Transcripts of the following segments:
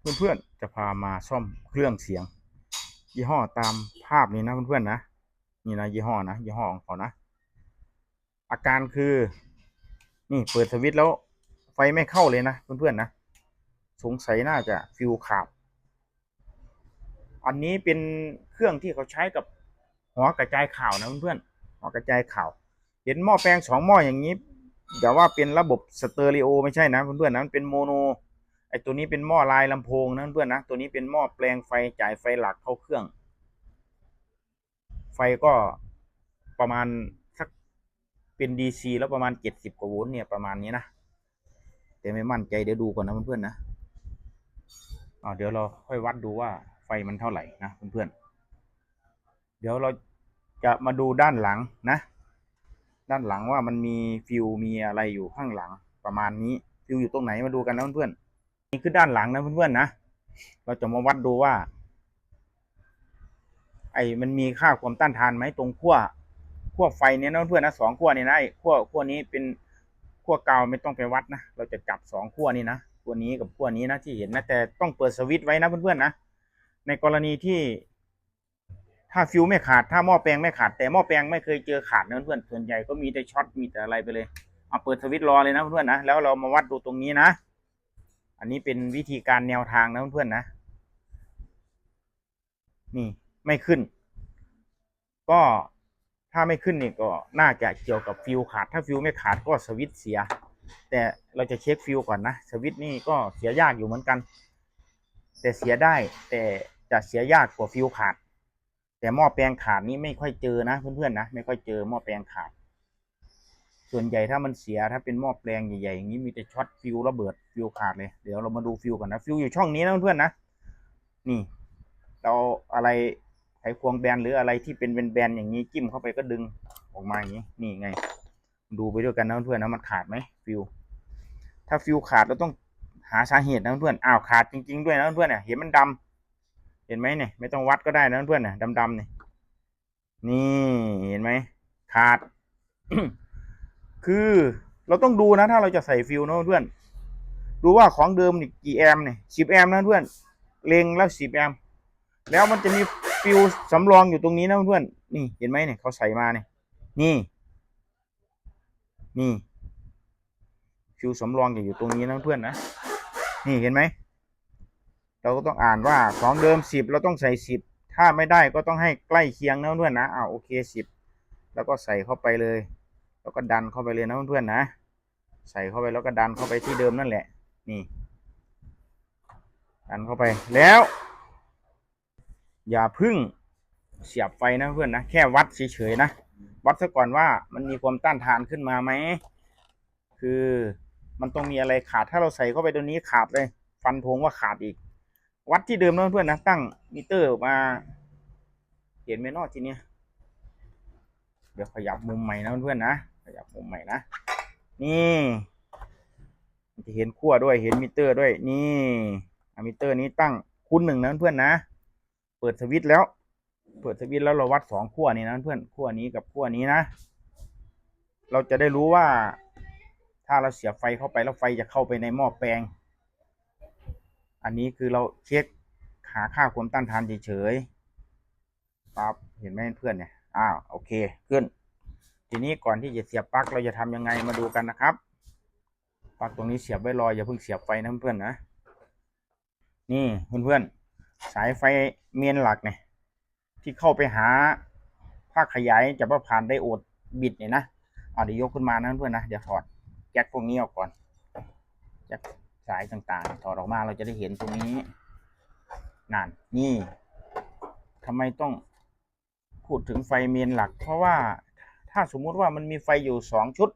เพื่อนๆจะพามาซ่อมเครื่องเสียง ยี่ห้อตามภาพนี้นะเพื่อนๆนะนี่นะยี่ห้อนะยี่ห้อของเขานะ อาการคือ นี่เปิดสวิตช์แล้วไฟไม่เข้าเลยนะเพื่อนๆนะสงสัยน่าจะฟิวขาดอันนี้เป็นเครื่องที่เขาใช้กับหอกระจายข่าวนะเพื่อนๆหอกระจายข่าว เห็นหม้อแปลงสองหม้ออย่างนี้อย่ว่าเป็นระบบสเตอริโอไม่ใช่นะเพื่อนๆนะมันเป็นโมโน ไอตัวนี้เป็นหม้อลายลำโพงนะเพื่อนนะตัวนี้เป็นหม้อแปลงไฟจ่ายไฟหลักเข้าเครื่อง ไฟก็ประมาณสักเป็นดีซีแล้วประมาณเจ็ดสิบกว่าโวลต์เนี่ยประมาณนี้นะแต่ไม่มั่นใจเดี๋ยวดูก่อนนะเพื่อนๆนะอ่าเดี๋ยวเราค่อยวัดดูว่าไฟมันเท่าไหร่นะเพื่อนๆเดี๋ยวเราจะมาดูด้านหลังนะ ด้านหลังว่ามันมีฟิวมีอะไรอยู่ข้างหลังประมาณนี้ฟิวอยู่ตรงไหนมาดูกันนะเพื่อนๆ นี่คือด้านหลังนะเพื่อนๆนะ เราจะมาวัดดูว่า ไอ้มันมีค่าความต้านทานไหมตรงขั้วขั้วไฟเนี่ยนะเพื่อนๆนะสองขั้วนี่นะไอ้ขั้วขั้วนี้เป็นขั้วกาวไม่ต้องไปวัดนะ เราจะจับสองขั้วนี่นะขั้วนี้กับขั้วนี้นะที่เห็นนะแต่ต้องเปิดสวิตช์ไว้นะเพื่อนๆนะ ในกรณีที่ถ้าฟิวไม่ขาดถ้าหม้อแปลงไม่ขาดแต่หม้อแปลงไม่เคยเจอขาดนะเพื่อนๆส่วนใหญ่ก็มีแต่ช็อตมีแต่อะไรไปเลยเอาเปิดสวิตช์รอเลยนะเพื่อนๆนะแล้วเรามาวัดดูตรงนี้นะ อันนี้เป็นวิธีการแนวทางนะเพื่อนๆนะ นี่ไม่ขึ้น ก็ถ้าไม่ขึ้นนี่ก็น่าจะเกี่ยวกับฟิวขาด ถ้าฟิวไม่ขาดก็สวิตเสีย แต่เราจะเช็คฟิวก่อนนะสวิตนี่ก็เสียยากอยู่เหมือนกัน แต่เสียได้แต่จะเสียยากกว่าฟิวขาด แต่หม้อแปลงขาดนี้ไม่ค่อยเจอนะเพื่อนๆนะไม่ค่อยเจอหม้อแปลงขาด ส่วนใหญ่ถ้ามันเสียถ้าเป็นหม้อแปลงใหญ่ๆอย่างนี้มีแต่ช็อตฟิวระเบิดฟิวขาดเลยเดี๋ยวเรามาดูฟิวก่อนนะฟิวอยู่ช่องนี้นะเพื่อนๆนะนี่เราอะไรไขควงแบนหรืออะไรที่เป็นแบนๆอย่างนี้จิ้มเข้าไปก็ดึงออกมาอย่างนี้นี่ไง ดูไปด้วยกันนะเพื่อนๆนะมันขาดไหมฟิวถ้าฟิวขาดเราต้องหาสาเหตุนะเพื่อนๆอ้าวขาดจริง ๆด้วยนะเพื่อนๆเนี่ยเห็นมันดำเห็นไหมเนี่ยไม่ต้องวัดก็ได้นะเพื่อนๆนะดำๆเนี่ยนี่เห็นไหมขาด คือเราต้องดูนะถ้าเราจะใส่ฟิวนะเพื่อน ดูว่าของเดิมนี่กี่แอมป์เนี่ยสิบแอมป์นะเพื่อนเล็งแล้วสิบแอมป์แล้วมันจะมีฟิวสำรองอยู่ตรงนี้นะเพื่อนนี่เห็นไหมเนี่ยเขาใส่มาเนี่ยนี่ นี่ฟิวสำรองอยู่ตรงนี้นะเพื่อนนะนี่เห็นไหมเราก็ต้องอ่านว่าของเดิมสิบเราต้องใส่สิบถ้าไม่ได้ก็ต้องให้ใกล้เคียงนะเพื่อนนะอ้าวโอเคสิบแล้วก็ใส่เข้าไปเลย แล้วก็ดันเข้าไปเลยนะเพื่อนๆนะ ใส่เข้าไปแล้วก็ดันเข้าไปที่เดิมนั่นแหละ นี่ ดันเข้าไปแล้ว อย่าพึ่งเสียบไฟนะเพื่อนนะ แค่วัดเฉยๆนะ วัดซะก่อนว่ามันมีความต้านทานขึ้นมาไหม คือมันต้องมีอะไรขาดถ้าเราใส่เข้าไปตัวนี้ขาดเลย ฟันธงว่าขาดอีก วัดที่เดิมนะเพื่อนนะ ตั้งมิเตอร์มาเห็นไหมนอทีเนี้ยเดี๋ยวขยับมุมใหม่นะเพื่อนๆนะ ยับมุมใหม่นะ นี่จะเห็นขั้วด้วยเห็นมิเตอร์ด้วย นี่มิเตอร์นี้ตั้งคูณหนึ่งนะเพื่อนนะ เปิดสวิตช์แล้ว เปิดสวิตช์แล้วเราวัดสองขั้วนี่นะเพื่อนขั้วนี้กับขั้วนี้นะ เราจะได้รู้ว่า ถ้าเราเสียบไฟเข้าไปแล้วไฟจะเข้าไปในหม้อแปลง อันนี้คือเราเช็คหาค่าความต้านทานเฉยๆปั๊บเห็นไหมเพื่อนเนี่ย อ้าวโอเคขึ้น ทีนี้ก่อนที่จะเสียบปลั๊กเราจะทำยังไงมาดูกันนะครับปลั๊กตรงนี้เสียบไว้รออย่าเพิ่งเสียบไฟนะเพื่อนๆนะนี่เพื่อนๆสายไฟเมนหลักเนี่ยที่เข้าไปหาภาคขยายจะว่าผ่านไดโอดบิดเนี่ยนะเอาเดี๋ยวยกขึ้นมานะเพื่อนๆนะเดี๋ยวถอดแจ็คพวกนี้ออกก่อนแจ็คสายต่างๆ ถอดออกมาเราจะได้เห็นตรงนี้นั่นนี่ทำไมต้องพูดถึงไฟเมนหลัก เพราะว่า ถ้าสมมุติว่ามันมีไฟอยู่สองชุด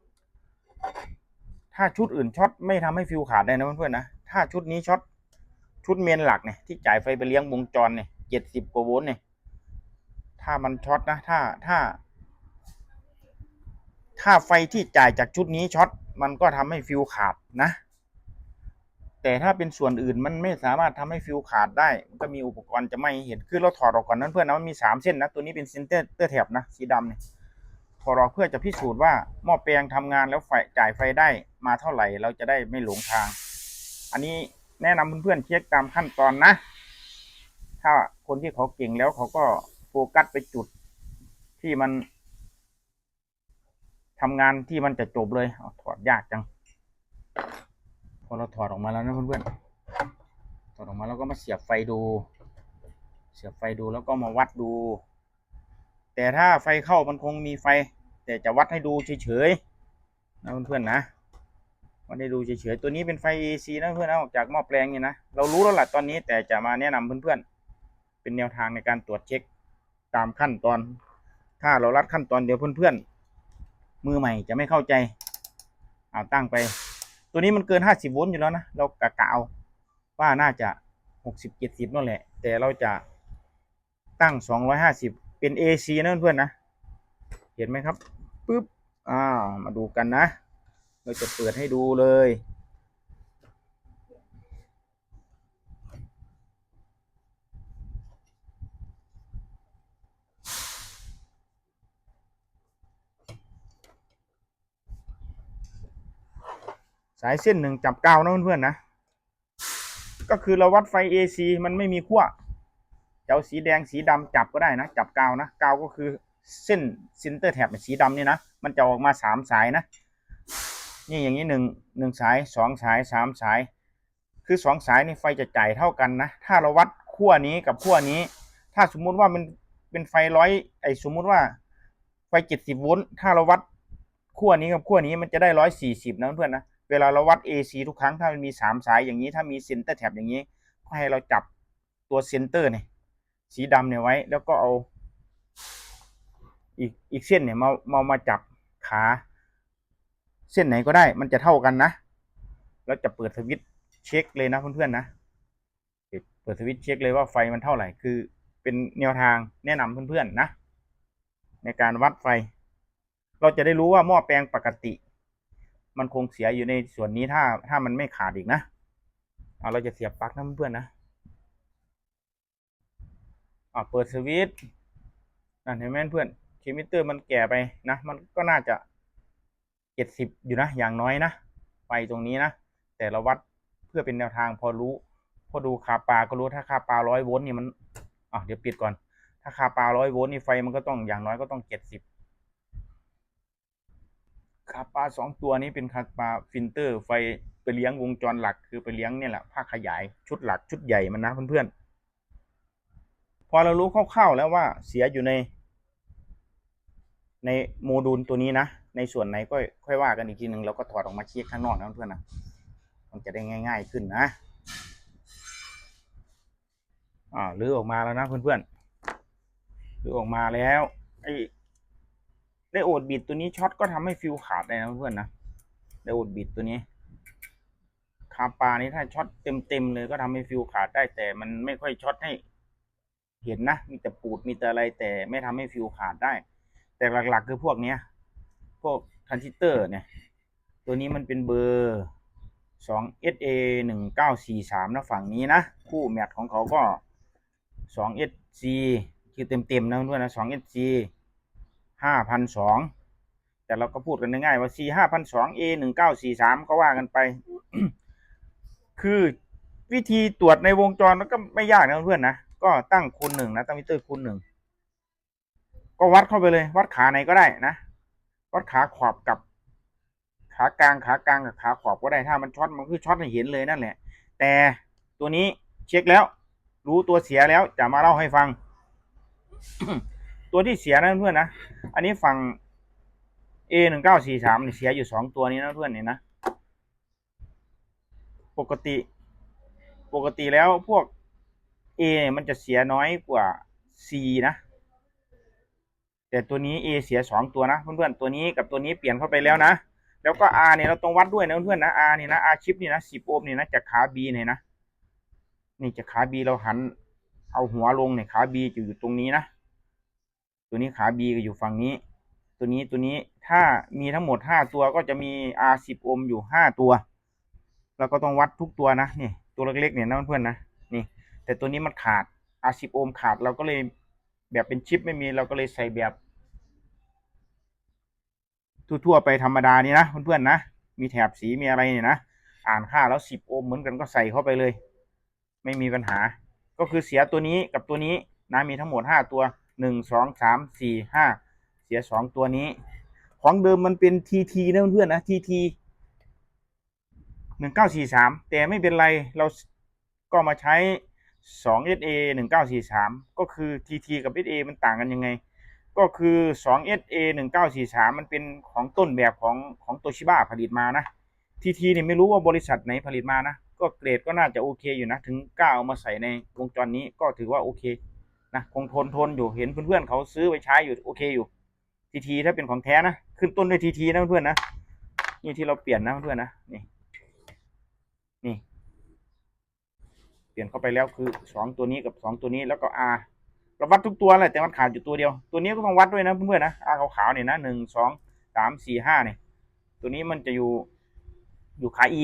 ถ้าชุดอื่นช็อตไม่ทำให้ฟิวขาดได้นะเพื่อนๆนะถ้าชุดนี้ช็อตชุดเมนหลักเนี่ยที่จ่ายไฟไปเลี้ยงวงจรเนี่ยเจ็ดสิบกว่าโวลต์เนี่ยถ้ามันช็อตนะถ้าถ้า ถ้าไฟที่จ่ายจากชุดนี้ช็อตมันก็ทำให้ฟิวขาดนะ แต่ถ้าเป็นส่วนอื่นมันไม่สามารถทำให้ฟิวขาดได้ มันก็มีอุปกรณ์จะไม่เห็นคือเราถอดออกก่อนนั้นเพื่อนนะมันมีสามเส้นนะตัวนี้เป็นเซนเตอร์เตอร์แถบนะสีดำเนี่ย ถอดอเพื่อจะพิสูจน์ว่าหม้อแปลงทำงานแล้วไฟจ่ายไฟได้มาเท่าไหร่เราจะได้ไม่หลงทาง อันนี้แนะนำเพื่อนๆเช็คตามขั้นตอนนะ ถ้าคนที่เขาเก่งแล้วเขาก็โฟกัสไปจุดที่มันทำงานที่มันจะจบเลยเอาถอดยากจัง พอเราถอดออกมาแล้วนะเพื่อนๆถอดออกมาแล้วก็มาเสียบไฟดู เสียบไฟดูแล้วก็มาวัดดู แต่ถ้าไฟเข้ามันคงมีไฟ แต่จะวัดให้ดูเฉยๆนะเพื่อนๆนะวัดให้ดูเฉยๆตัวนี้เป็นไฟ AC นะเพื่อนนะออกจากหม้อแปลงนี่นะเรารู้แล้วแหละตอนนี้แต่จะมาแนะนำเพื่อนๆเป็นแนวทางในการตรวจเช็คตามขั้นตอน ถ้าเรารัดขั้นตอนเดียวเพื่อนๆมือใหม่จะไม่เข้าใจเอาตั้งไป ตัวนี้มันเกิน 50โวลต์อยู่แล้วนะเรากะกะเอาว่าน่าจะ 60 70นั่นแหละ แต่เราจะตั้ง 250 เป็น AC นะเพื่อนๆนะ เห็นไหมครับปึ๊บอ่ามาดูกันนะ เราจะเปิดให้ดูเลย สายเส้นหนึ่งจับกาวนะเพื่อนๆนะ ก็คือเราวัดไฟ AC มันไม่มีขั้ว จะเอาสีแดงสีดำจับก็ได้นะ จับกาวนะกาวก็คือเส้นซินเตอร์แท็บสีดำนี่นะ มันจะออกมาสามสายนะ นี่อย่างนี้หนึ่งหนึ่งสายสองสายสามสาย คือสองสายนี่ไฟจะจ่ายเท่ากันนะ ถ้าเราวัดขั้วนี้กับขั้วนี้ ถ้าสมมุติว่ามันเป็นไฟร้อยไอสมมุติว่าไฟเจ็ดสิบโวลต์ถ้าเราวัดขั้วนี้กับขั้วนี้มันจะได้ร้อยสี่สิบนะเพื่อนนะเวลาเราวัด AC ทุกครั้งถ้ามันมีสามสายอย่างนี้ถ้ามีเซนเตอร์แท็บอย่างนี้ก็ให้เราจับตัวเซนเตอร์เนี่ย สีดำเนี่ยไว้ แล้วก็เอา อีกอีกเส้นเนี่ยมามามาจับขา เส้นไหนก็ได้ มันจะเท่ากันนะแล้วจะเปิดสวิตช์เช็คเลยนะเพื่อนๆนะเปิดสวิตช์เช็คเลยว่าไฟมันเท่าไหร่คือเป็นแนวทางแนะนำเพื่อนๆนะ ในการวัดไฟ เราจะได้รู้ว่าหม้อแปลงปกติ มันคงเสียอยู่ในส่วนนี้ถ้าถ้ามันไม่ขาดอีกนะเอาเราจะเสียบปลั๊กนะเพื่อนๆนะ อ่าเปิดสวิตช์นั่นเห็นไหมเพื่อนเคมิเตอร์มันแก่ไปนะ มันก็น่าจะเจ็ดสิบอยู่นะ อย่างน้อยนะไฟตรงนี้นะ แต่เราวัดเพื่อเป็นแนวทางพอรู้ พอดูคาปาก็รู้ถ้าคาปาร้อยโวลต์นี่มันอะเดี๋ยวปิดก่อน ถ้าคาปาร้อยโวลต์นี่ไฟมันก็ต้องอย่างน้อยก็ต้องเจ็ดสิบคาปาสองตัวนี้เป็นคาปาฟิลเตอร์ ไฟไปเลี้ยงวงจรหลักคือไปเลี้ยงเนี่ยแหละภาคขยายชุดหลักชุดใหญ่มันนะเพื่อนๆ พอเรารู้คร่าวๆแล้วว่าเสียอยู่ใน ในโมดูลตัวนี้นะ ในส่วนไหนก็ค่อยว่ากันอีกทีหนึ่งเราก็ถอดออกมาเช็คข้างนอกนะเพื่อนนะมันจะได้ง่าย ๆขึ้นนะอ่าลื้อออกมาแล้วนะเพื่อนๆลื้อออกมาแล้วไอ้ไดโอดบิดตัวนี้ช็อตก็ทำให้ฟิวขาดได้นะเพื่อนนะไดโอดบิดตัวนี้คาปานี้ถ้าช็อตเต็มๆเลยก็ทำให้ฟิวขาดได้แต่มันไม่ค่อยช็อตให้ เห็นนะ มีแต่ปูดมีแต่อะไรแต่ไม่ทำให้ฟิวขาดได้ แต่หลักๆคือพวกเนี้ย พวกทรานซิสเตอร์เนี่ย ตัวนี้มันเป็นเบอร์สอง SA หนึ่งเก้าสี่สามนะฝั่งนี้นะ คู่แมทของเขาก็สอง SC คือเต็มๆนะเพื่อนนะสอง SC ห้าพันสองแต่เราก็พูดกันง่ายๆว่า C ห้าพันสอง A หนึ่งเก้าสี่สามก็ว่ากันไป คือวิธีตรวจในวงจรมันก็ไม่ยากนะเพื่อนๆนะ ก็ตั้งคูณหนึ่งนะตั้งมิเตอร์คูณหนึ่งก็วัดเข้าไปเลย วัดขาไหนก็ได้นะวัดขาขอบกับ ขากลางขากลางกับขาขอบก็ได้ถ้ามันช็อตมันคือช็อตให้เห็นเลยนั่นแหละ แต่ตัวนี้เช็คแล้ว รู้ตัวเสียแล้วจะมาเล่าให้ฟัง ตัวที่เสียนะเพื่อนนะอันนี้ฝั่ง A หนึ่งเก้าสี่สามเสียอยู่สองตัวนี้นะเพื่อนเนี่ยนะ ปกติ ปกติแล้วพวก A เนี่ยมันจะเสียน้อยกว่า C นะ แต่ตัวนี้ A เสียสองตัวนะเพื่อนๆตัวนี้กับตัวนี้เปลี่ยนเข้าไปแล้วนะ แล้วก็ R เนี่ยเราต้องวัดด้วยนะเพื่อนๆนะ R นี่ยนะ R ชิปนี่ยนะสิบโอห์มเนี่ยนะจากขา B เนี่ยนะนี่จากขา B เราหัน เอาหัวลงเนี่ยขา B จะอยู่ตรงนี้นะ ตัวนี้ขา B ก็อยู่ฝั่งนี้ ตัวนี้ตัวนี้ถ้ามีทั้งหมดห้าตัวก็จะมี R สิบโอห์มอยู่ห้าตัวเราก็ต้องวัดทุกตัวนะนี่ตัวเล็กๆเนี่ยนะเพื่อนๆนะ แต่ตัวนี้มันขาด R สิบโอห์มขาดเราก็เลยแบบเป็นชิปไม่มีเราก็เลยใส่แบบ ทั่วๆไปธรรมดานี่นะเพื่อนๆนะ มีแถบสีมีอะไรเนี่ยนะอ่านค่าแล้วสิบโอห์มเหมือนกันก็ใส่เข้าไปเลย ไม่มีปัญหา ก็คือเสียตัวนี้กับตัวนี้นะมีทั้งหมดห้าตัวหนึ่งสองสามสี่ห้าเสียสองตัวนี้ ของเดิมมันเป็นทีทีนะเพื่อนๆนะทีทีหนึ่งเก้าสี่สามแต่ไม่เป็นไรเราก็มาใช้ สอง SA หนึ่งเก้าสี่สามก็คือ TT กับ SA มันต่างกันยังไง ก็คือสอง SA หนึ่งเก้าสี่สามมันเป็นของต้นแบบของของโตชิบะผลิตมานะทีทีเนี่ยไม่รู้ว่าบริษัทไหนผลิตมานะ ก็เกรดก็น่าจะโอเคอยู่นะ ถึงกล้าเอามาใส่ในวงจรนี้ก็ถือว่าโอเคนะ คงทนทนอยู่ เห็นเพื่อนๆเขาซื้อไปใช้อยู่โอเคอยู่ทีทีถ้าเป็นของแท้นะ ขึ้นต้นด้วยทีทีนะเพื่อนๆนะ นี่ที่เราเปลี่ยนนะเพื่อนๆนะ นี่ เปลี่ยนเข้าไปแล้วคือสองตัวนี้กับสองตัวนี้แล้วก็ R เราวัดทุกตัวแหละแต่มันขาดอยู่ตัวเดียว ตัวนี้ก็ต้องวัดด้วยนะเพื่อนๆนะ R ขาวๆเนี่ยนะหนึ่งสองสามสี่ห้าเนี่ยตัวนี้มันจะอยู่อยู่ขา E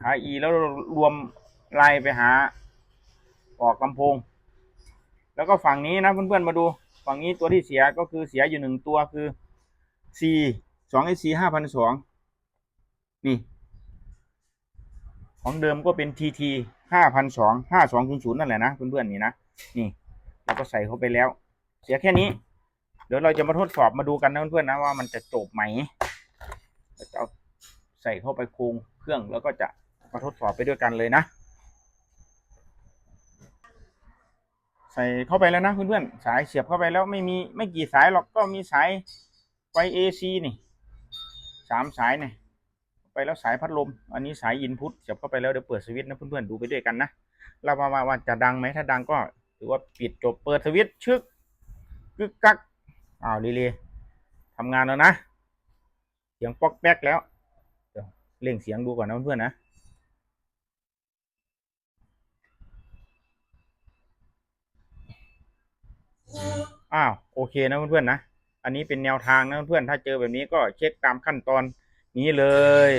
ขา E แล้วรวมไล่ไปหา ออกลำโพง แล้วก็ฝั่งนี้นะเพื่อนๆมาดู ฝั่งนี้ตัวที่เสียก็คือเสียอยู่หนึ่งตัวคือ C สอง SC ห้าพันสองนี่ ของเดิมก็เป็น TT ห้าพันสองห้าสองศูนย์นั่นแหละนะเพื่อนๆนี่นะนี่เราก็ใส่เข้าไปแล้ว เสียแค่นี้ เดี๋ยวเราจะมาทดสอบมาดูกันนะเพื่อนๆนะว่ามันจะจบไหมเราจะเอาใส่เข้าไปโครงเครื่องแล้วก็จะมาทดสอบไปด้วยกันเลยนะ ใส่เข้าไปแล้วนะเพื่อนๆสายเสียบเข้าไปแล้วไม่มีไม่กี่สายหรอกก็มีสายไฟ AC นี่สามสายเนี่ย ไปแล้วสายพัดลม อันนี้สายอินพุตเสียบเข้าไปแล้วเดี๋ยวเปิดสวิตช์นะเพื่อนๆดูไปด้วยกันนะเรามาว่าว่าจะดังไหมถ้าดังก็ถือว่าปิดจบเปิดสวิตช์ชึกกึกกักอ้าวรีเลย์ทำงานแล้วนะ เสียงป๊อกแป๊กแล้วเดี๋ยวเร่งเสียงดูก่อนนะเพื่อนๆนะอ้าวโอเคนะเพื่อนๆนะ อันนี้เป็นแนวทางนะเพื่อนๆถ้าเจอแบบนี้ก็เช็คตามขั้นตอน นี้เลย